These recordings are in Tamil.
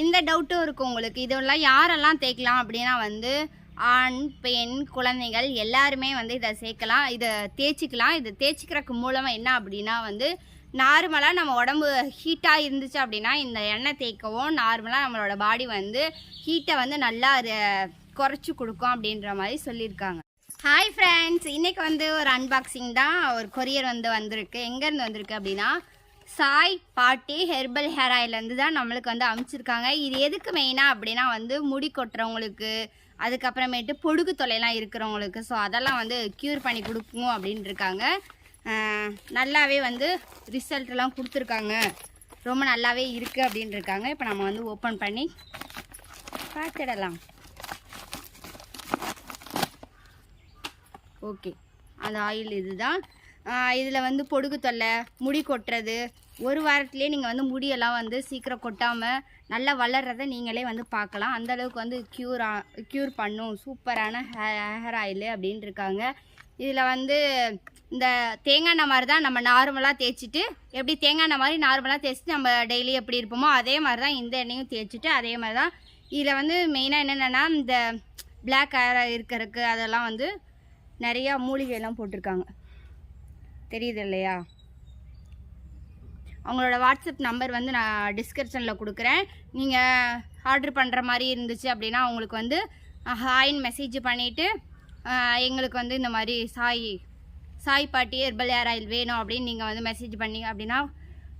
இந்த டவுட்டும் இருக்கும் உங்களுக்கு. இதெல்லாம் யாரெல்லாம் தேய்க்கலாம் அப்படின்னா வந்து ஆண் பெண் குழந்தைகள் எல்லாருமே வந்து இதை சேர்க்கலாம். இதை தேய்ச்சிக்கலாம். இதை தேய்ச்சிக்கிறதுக்கு மூலமாக என்ன அப்படின்னா வந்து நார்மலாக நம்ம உடம்பு ஹீட்டாக இருந்துச்சு அப்படின்னா இந்த எண்ணெய் தேய்க்கவும் நார்மலாக நம்மளோட பாடி வந்து ஹீட்டை வந்து நல்லா குறைச்சி கொடுக்கும் அப்படின்ற மாதிரி சொல்லியிருக்காங்க. ஹாய் ஃப்ரெண்ட்ஸ் இன்றைக்கி வந்து ஒரு அன்பாக்சிங் தான். ஒரு கொரியர் வந்து வந்திருக்கு. எங்கேருந்து வந்திருக்கு அப்படின்னா சாய் பாட்டி ஹெர்பல் ஹேர் ஆயிலேருந்து தான் நம்மளுக்கு வந்து அமைச்சிருக்காங்க. இது எதுக்கு மெயினாக அப்படின்னா வந்து முடி கொட்டுறவங்களுக்கு அதுக்கப்புறமேட்டு பொடுகு தொலைலாம் இருக்கிறவங்களுக்கு. ஸோ அதெல்லாம் வந்து க்யூர் பண்ணி கொடுக்கும் அப்படின்னு இருக்காங்க. நல்லாவே வந்து ரிசல்ட்லாம் கொடுத்துருக்காங்க. ரொம்ப நல்லாவே இருக்குது அப்படின்னு இருக்காங்க. இப்போ நம்ம வந்து ஓப்பன் பண்ணி பார்த்துடலாம். ஓகே அந்த ஆயில் இதுதான். இதில் வந்து பொடுகு தொல்லை முடி கொட்டுறது. ஒரு வாரத்துலேயே நீங்கள் வந்து முடியெல்லாம் வந்து சீக்கிரம் கொட்டாமல் நல்லா வளர்கிறத நீங்களே வந்து பார்க்கலாம். அந்தளவுக்கு வந்து க்யூர் க்யூர் பண்ணும். சூப்பரான ஹேர் ஆயில் அப்படின்னு இருக்காங்க. இதில் வந்து இந்த தேங்காய் எண்ணெய் மாதிரி தான் நம்ம நார்மலாக தேய்ச்சிட்டு எப்படி தேங்காய் எண்ணெய் மாதிரி நார்மலாக தேய்ச்சிட்டு நம்ம டெய்லி எப்படி இருப்போமோ அதே மாதிரி தான் இந்த எண்ணெயும் தேய்ச்சிட்டு அதே மாதிரி தான் இதில் வந்து மெயினாக என்னென்னா இந்த பிளாக் ஹேர் இருக்கிறதுக்கு அதெல்லாம் வந்து நிறையா மூலிகையெல்லாம் போட்டிருக்காங்க. தெரியுது இல்லையா அவங்களோட வாட்ஸ்அப் நம்பர் வந்து நான் டிஸ்கிரிப்ஷனில் கொடுக்குறேன். நீங்கள் ஆர்டர் பண்ணுற மாதிரி இருந்துச்சு அப்படின்னா அவங்களுக்கு வந்து ஹாயின் மெசேஜ் பண்ணிவிட்டு எங்களுக்கு வந்து இந்த மாதிரி சாய் சாய் பாட்டி ஹெர்பல் ஏர் ஆயில் வேணும் அப்படின்னு நீங்கள் வந்து மெசேஜ் பண்ணீங்க அப்படின்னா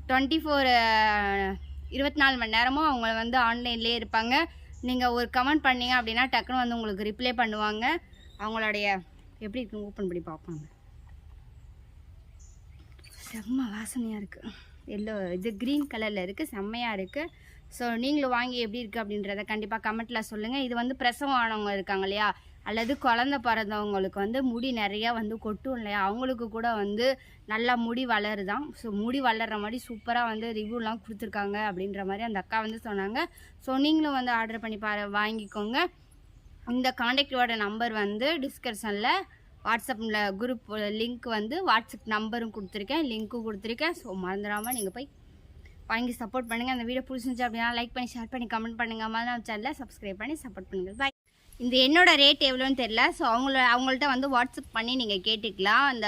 டுவெண்ட்டி ஃபோர் இருபத்தி நாலு மணி நேரமும் அவங்க வந்து ஆன்லைன்லேயே இருப்பாங்க. நீங்கள் ஒரு கமெண்ட் பண்ணீங்க அப்படின்னா டக்குன்னு வந்து உங்களுக்கு ரிப்ளை பண்ணுவாங்க. அவங்களுடைய எப்படி இருக்குன்னு ஓப்பன் பண்ணி பார்ப்பாங்க செம்ம வாசனையாக இருக்குது எல்லோ இது க்ரீன் கலரில் இருக்குது செம்மையாக இருக்குது ஸோ நீங்களும் வாங்கி எப்படி இருக்குது அப்படின்றத கண்டிப்பாக கமெண்ட்டில் சொல்லுங்கள் இது வந்து பிரசவம் ஆனவங்க இருக்காங்க இல்லையா? அல்லது குழந்த பிறந்தவங்களுக்கு வந்து முடி நிறையா வந்து கொட்டும் இல்லையா? அவங்களுக்கு கூட வந்து நல்லா முடி வளருதான். ஸோ முடி வளர்கிற மாதிரி சூப்பராக வந்து ரிவ்யூலாம் கொடுத்துருக்காங்க அப்படின்ற மாதிரி அந்த அக்கா வந்து சொன்னாங்க. ஸோ நீங்களும் வந்து ஆர்டர் பண்ணி பா வாங்கிக்கோங்க. இந்த காண்டாக்டோட நம்பர் வந்து டிஸ்கிரிப்ஷனில் வாட்ஸ்அப்பில் குரூப் லிங்க் வந்து வாட்ஸ்அப் நம்பரும் கொடுத்துருக்கேன் லிங்க்கும் கொடுத்துருக்கேன். ஸோ மறந்துடாமல் நீங்கள் போய் வாங்கி சப்போர்ட் பண்ணுங்கள் அந்த வீடியோ பிடிச்சிருந்துச்சு அப்படின்னா லைக் பண்ணி ஷேர் பண்ணி கமெண்ட் பண்ணுங்கள் மாதிரி சேனலில் சப்ஸ்கிரைப் பண்ணி சப்போர்ட் பண்ணுங்கள் பாய் இந்த என்னோட ரேட் எவ்வளோன்னு தெரில ஸோ அவங்கள அவங்கள்ட்ட வந்து வாட்ஸ்அப் பண்ணி நீங்கள் கேட்டுக்கலாம். அந்த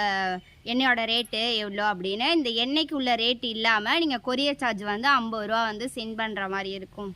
எண்ணெயோட ரேட்டு எவ்வளோ அப்படின்னு. இந்த எண்ணெய்க்கு உள்ள ரேட் இல்லாமல் நீங்கள் கொரியர் சார்ஜ் வந்து ஐம்பது ரூபா வந்து சென்ட் பண்ணுற மாதிரி இருக்கும்.